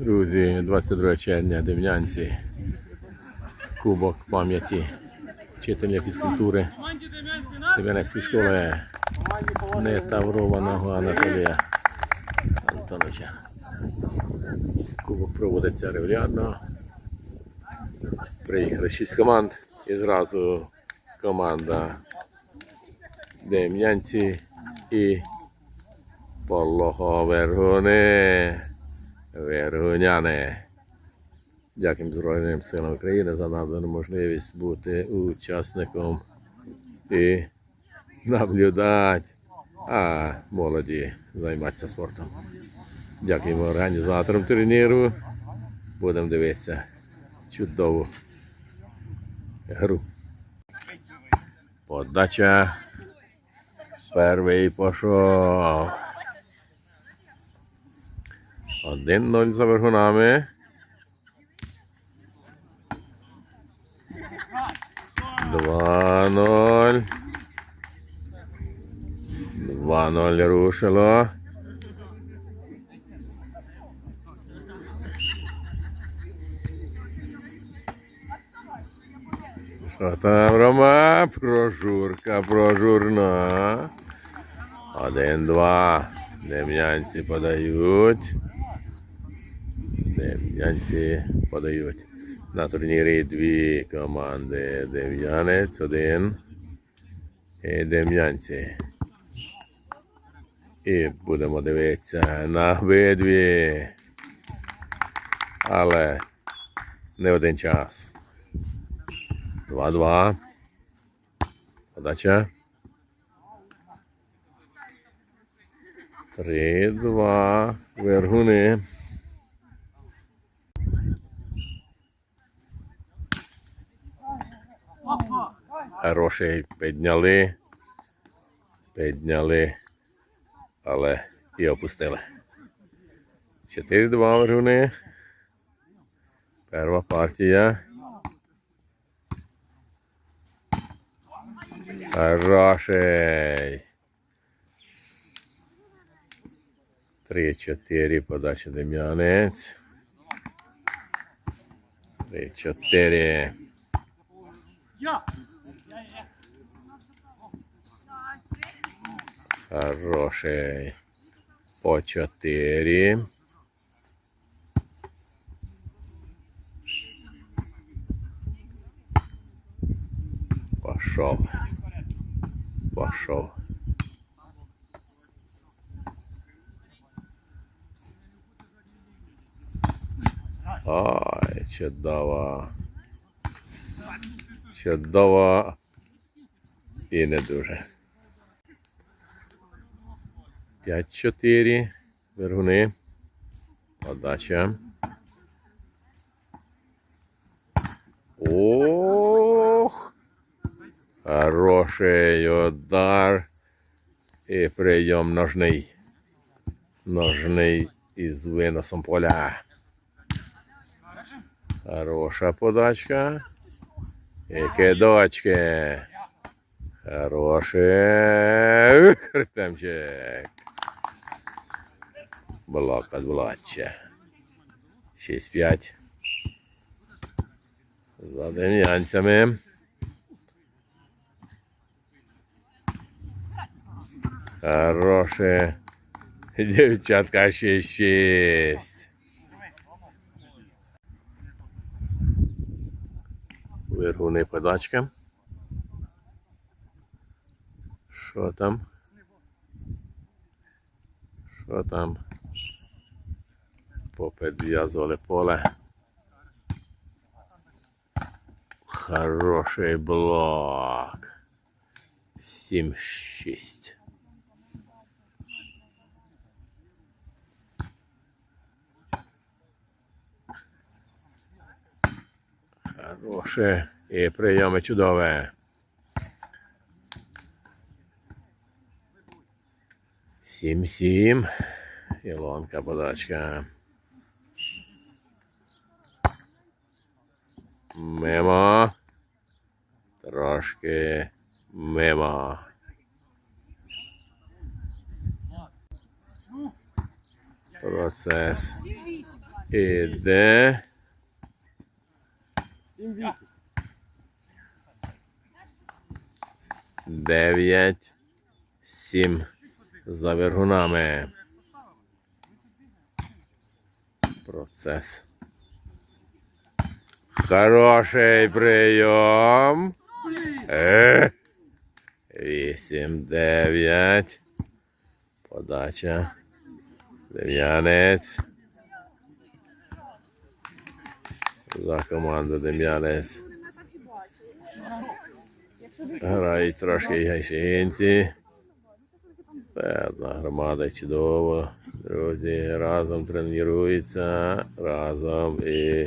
Друзі, 22 червня, Дем'янці. Кубок пам'яті вчителя фізкультури Дем'янецької школи нетаврованого Анатолія Антоновича. Кубок проводиться регулярно. Приїхали 6 команд і зразу команда Дем'янці і Полого Вергуни. Вергуняни. Дякуємо Збройним силам України за надану можливість бути учасником і наблюдати, а молоді займатися спортом. Дякуємо організаторам турніру. Будемо дивитися чудову гру. Подача. Перший пішов. 1-0 за вергунами. Два ноль. Два ноль рушило. Що там, Рома? Прожурка, прожурна. Один-два. Дем'янці подають. Дем'янці подають. На турнірі дві команди. Дем'янець один. І Дем'янці. І будемо дивитися на обидві. Але не один час. Два-два. Подача. Три-два. Вергуни. Хороший підняли. Підняли. Але і опустили. 4-2 вергуни. Перша партія. Хороший. 3-4 подача Дем'янець. 3-4. Хороший. По 4. Пошел. Пошел. Ай, чудово. Чудово. І не дуже. 5-4. Вергуни. Подача. Ох! Хороший удар. І прийом ножний. Ножний із виносом поля. Хороша подачка. І кидочки. Хороший. Артемчик. Блок від Владця. 6-5. За дем'янцями. Хороше. Дівчатка 6-6. Вергуни подачка. Що там? Що там? Попідв'язували поле. Хороший блок. 7-6. Хороше. І прийоми чудове. Сім-сім. Ілонка подачка. Мимо. Трошки мимо. Процес. Іде. Дев'ять. Сім. За вергунами. Процес. Хороший прийом. Е. Вісім, дев'ять. Подача. Дем'янець. За команду Дем'янець. Грають трошки гайшинці. Одна громада чудово. Друзі, разом тренуються, разом і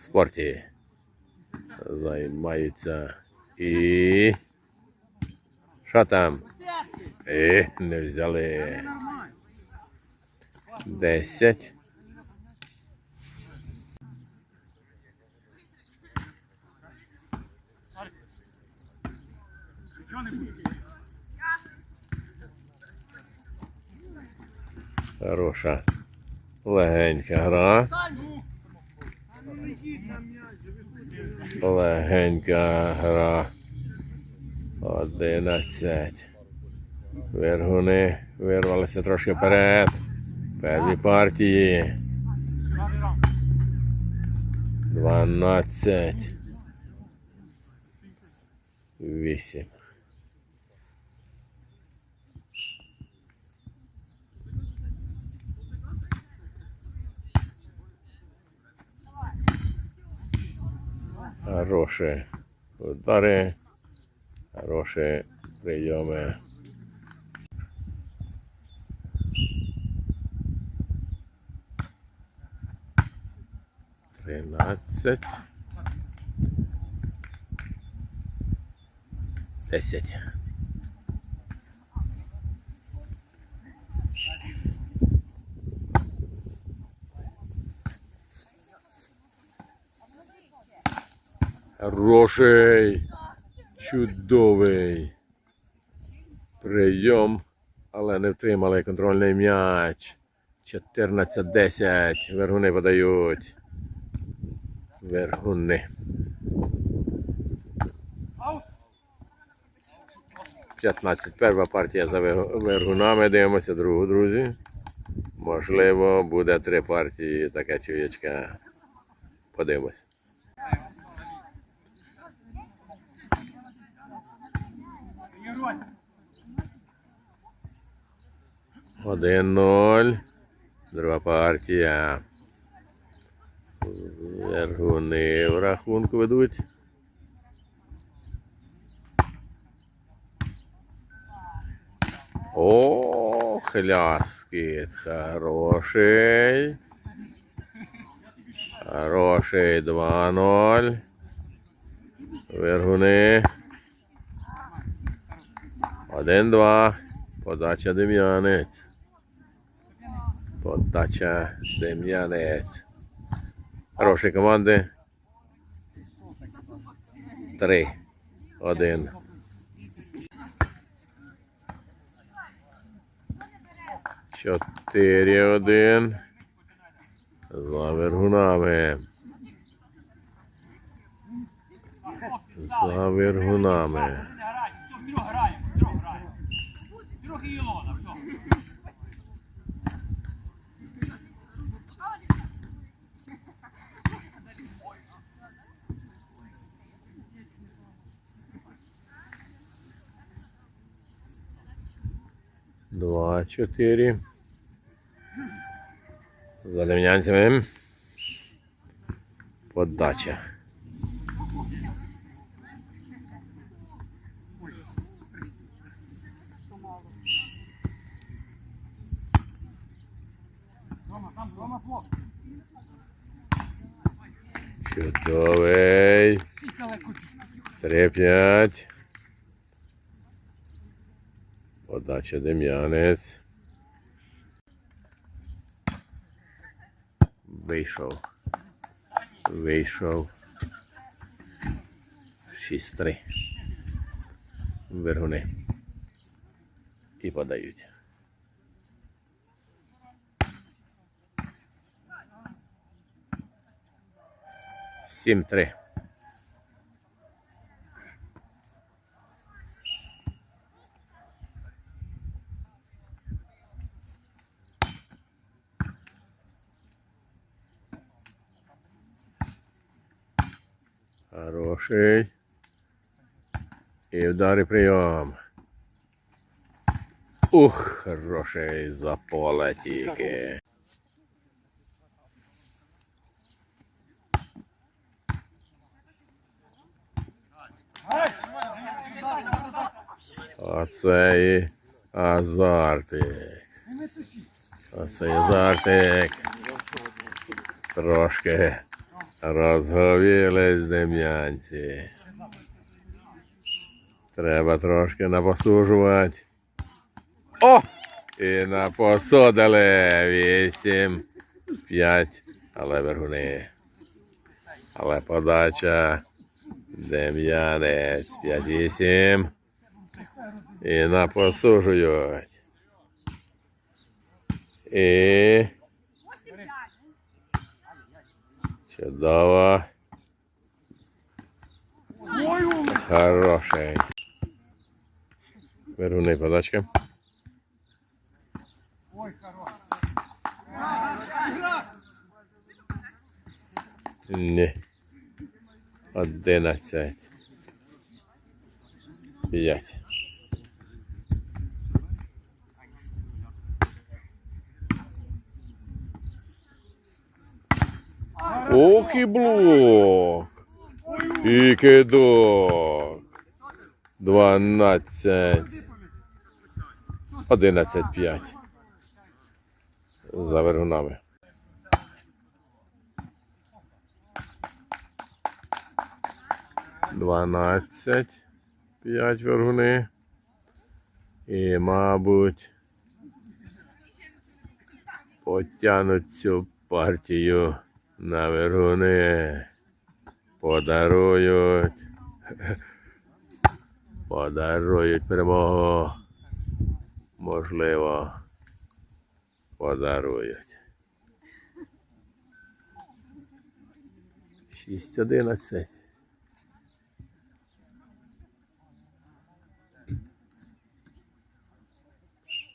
спорті займаються. І що там? І не взяли. Десять. Хороша. Легенька гра. Легенька гра. Одинадцять. Вергуни вирвалися трошки вперед. Перві партії. Дванадцять. Вісім. Хороші удари. Хороші прийоми. Тринадцять. Десять. Хороший, чудовий прийом, але не втримали контрольний м'яч. 14-10. Вергуни подають. Вергуни. 15. Перша партія за вергунами. Дивимося другу, друзі. Можливо, буде три партії, така чуєчка. Подивимося. Один ноль. Друга партія. Вергуни в рахунку ведуть. О, хляскит хороший. Хороший 2-0. Вергуни. 1-2. Подача Дем'янець. Подача Дем'янець. Хороші команди. Три. Один. Чотири один. За вергунами. За вергунами. Трохи Ілона, Два, чотири. За дем'янцями. Подача. Чудовий. Три, п'ять. Подача Дем'янець. Вийшов. Вийшов. 6-3. Вергуни. І подають. Сім три. Хороший. І вдари прийом. Ух, хороший за поле тільки. Оце і азартик. Оце і азартик. Трошки розговілись дем'янці. Треба трошки напосужувати. О! І напосодили. Вісім. П'ять. Але вергуни. Але подача. Дем'янець. П'ять-вісім. І напосужують. І. Чудово. Хороший. Веруни подачка. Ой, хорош. Ні. Одинадцять. П'ять. Ох і блок. І кидок. Дванадцять. Одинадцять п'ять. За вергунами. Дванадцять. П'ять вергуни. І, мабуть, потягнуть цю партію на вергуни. Подарують. Подарують перемогу. Можливо, подарують. 6-11.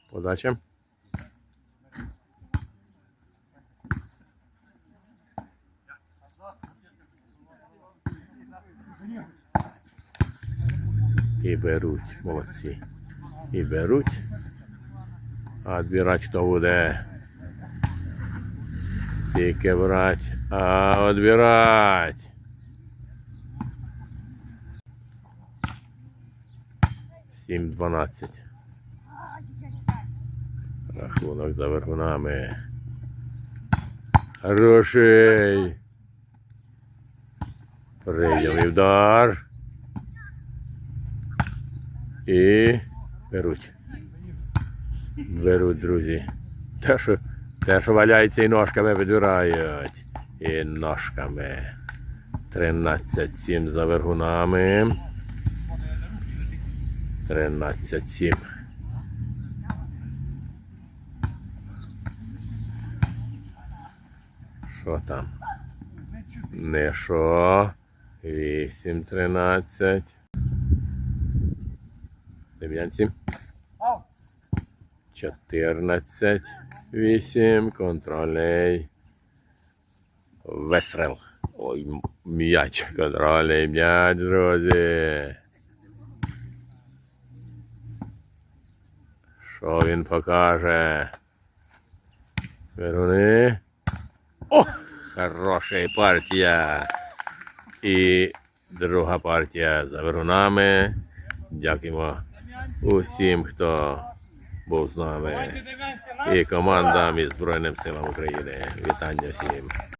Подача. І беруть, молодці. І беруть. А відбирати хто буде. Тільки брать, а відбирать. Сім дванадцять. Рахунок за вергунами. Хороший. Прийняв удар. І беруть. Беруть, друзі. Те, що, те, що валяється і ножками відбирають. І ножками. 13-7 за вергунами. 13-7. Що там? Не що. 8, 13. Дем'янці. 14, 8, контрольний. Весрел. Ой, м'яч, контрольний м'яч, друзі. Що він покаже? Веруни. О! Хороша партія. І друга партія за верунами. Дякуємо усім, хто був з нами. І командам із Збройним силам України. Вітання всім.